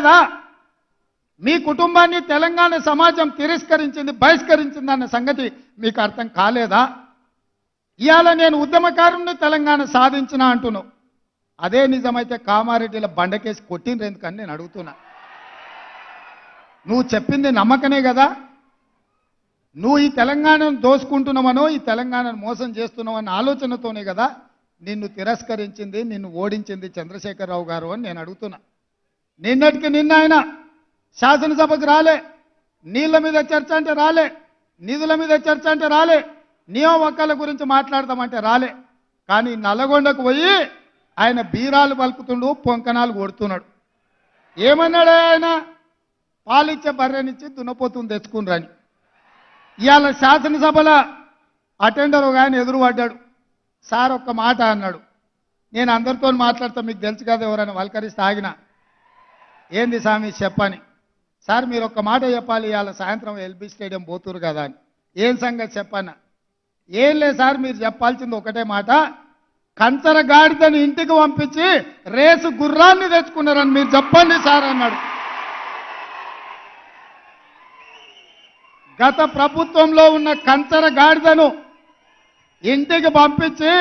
కదా? మీ కుటుంబాన్ని తెలంగాణ సమాజం తిరస్కరించింది బహిష్కరించింది అన్న సంగతి మీకు అర్థం కాలేదా? ఇవాళ నేను ఉద్యమకారుని తెలంగాణ సాధించిన అంటును అదే నిజమైతే కామారెడ్డిల బండకేసి కొట్టిండ్రు ఎందుకని నేను అడుగుతున్నా. నువ్వు చెప్పింది నమ్మకనే కదా? నువ్వు ఈ తెలంగాణను దోసుకుంటున్నావనో ఈ తెలంగాణను మోసం చేస్తున్నావన్న ఆలోచనతోనే కదా నిన్ను తిరస్కరించింది నిన్ను ఓడించింది చంద్రశేఖరరావు గారు అని నేను అడుగుతున్నా. నిన్నటికి నిన్న ఆయన శాసనసభకు రాలే. నీళ్ళ మీద చర్చ అంటే రాలే. నిధుల మీద చర్చ అంటే రాలే. నియమక్కల గురించి మాట్లాడదామంటే రాలే. కానీ నల్లగొండకు పోయి ఆయన బీరాలు పలుకుతుండు పొంకణాలు కొడుతున్నాడు. ఏమన్నాడు ఆయన? పాలిచ్చే బర్రెనిచ్చి దున్నపోతుని తెచ్చుకుని ఇవాళ శాసనసభలో అటెండర్ ఒక ఆయన ఎదురుపడ్డాడు. సార్ ఒక్క మాట అన్నాడు. నేను అందరితో మాట్లాడతా మీకు తెలుసు కదా ఎవరైనా వల్కరిస్తే ఆగినా. ఏంది స్వామి చెప్పని? సార్ మీరు ఒక్క మాట చెప్పాలి ఇవాళ సాయంత్రం ఎల్బీ స్టేడియం పోతురు కదా అని. ఏం సంగతి చెప్పన్నా ఏం లేదు సార్ మీరు చెప్పాల్సింది ఒకటే మాట. కంచర గాడిదని ఇంటికి పంపించి రేసు గుర్రాన్ని తెచ్చుకున్నారని మీరు చెప్పండి సార్ అన్నాడు. గత ప్రభుత్వంలో ఉన్న కంచర గాడిదను ఇంటికి పంపించి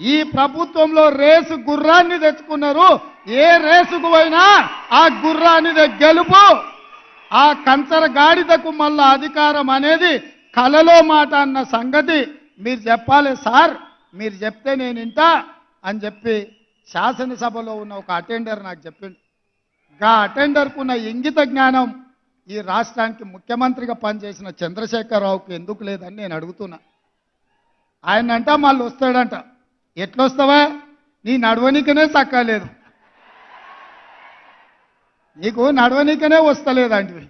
ఈ ప్రభుత్వంలో రేసు గుర్రాన్ని తెచ్చుకున్నారు. ఏ రేసుకు పోయినా ఆ గుర్రాన్ని గెలుపు. ఆ కంచర గాడిదకు మళ్ళా అధికారం అనేది కలలో మాట అన్న సంగతి మీరు చెప్పాలి సార్. మీరు చెప్తే నేను ఇంటా అని చెప్పి శాసనసభలో ఉన్న ఒక అటెండర్ నాకు చెప్పిండు. గా అటెండర్కు ఉన్న ఇంగిత జ్ఞానం ఈ రాష్ట్రానికి ముఖ్యమంత్రిగా పనిచేసిన చంద్రశేఖరరావుకి ఎందుకు లేదని నేను అడుగుతున్నా. ఆయన అంట మళ్ళీ వస్తాడంట ఎట్లొస్తావా? నీ నడవనికనే చక్కలేదు నీకు నడవనికనే వస్తలేదంటివి.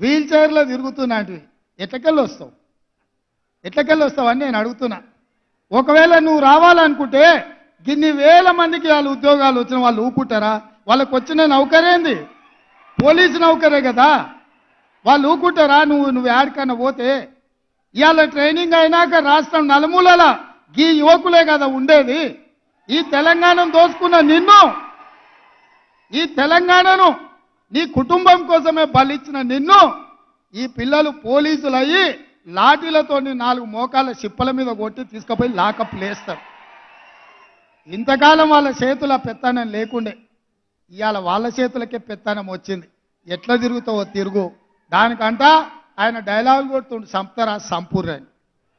వీల్ చైర్లో తిరుగుతున్నాంటివి. ఎట్లకెళ్ళి వస్తావు ఎట్లకెళ్ళి వస్తావని నేను అడుగుతున్నా. ఒకవేళ నువ్వు రావాలనుకుంటే గిన్ని వేల మందికి వాళ్ళు ఉద్యోగాలు వచ్చిన వాళ్ళు ఊకుంటారా వాళ్ళకి వచ్చిన నౌకరేంది పోలీసు నౌకరే కదా. వాళ్ళు ఊకుంటారా నువ్వు నువ్వు యాడికన్నా పోతే ఇవాళ ట్రైనింగ్ అయినాక రాష్ట్రం నలుమూలల ఈ యువకులే కదా ఉండేది. ఈ తెలంగాణను దోచుకున్న నిన్ను ఈ తెలంగాణను నీ కుటుంబం కోసమే బలిచ్చిన నిన్ను ఈ పిల్లలు పోలీసులు అయ్యి లాఠీలతో నాలుగు మోకాల చిప్పల మీద కొట్టి తీసుకుపోయి లాకప్ లేస్తారు. ఇంతకాలం వాళ్ళ చేతుల పెత్తనం లేకుండే. ఇవాళ వాళ్ళ చేతులకే పెత్తనం వచ్చింది. ఎట్లా తిరుగుతావో తిరుగు. దానికంట ఆయన డైలాగ్ కొడుతుండు సంపుతారా సంపూర్ణ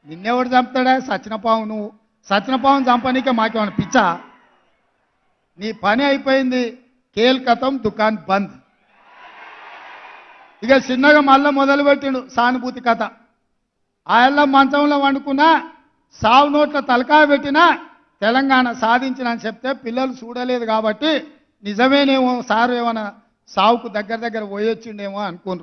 నిన్నెవడు చంపుతాడా? సచినపావు నువ్వు. సచినపావం చంపనీకే మాకేమైనా పిచ్చా? నీ పని అయిపోయింది. కేల్కతం దుకాన్ బంద్. ఇక చిన్నగా మళ్ళీ మొదలుపెట్టిండు సానుభూతి కథ. ఆయన మంచంలో వండుకున్నా సావు నోట్ల తలకాయ పెట్టినా తెలంగాణ సాధించిన అని చెప్తే పిల్లలు చూడలేదు కాబట్టి నిజమేనేమో సారు ఏమైనా సావుకు దగ్గర దగ్గర పోయొచ్చిండేమో అనుకున్నారు.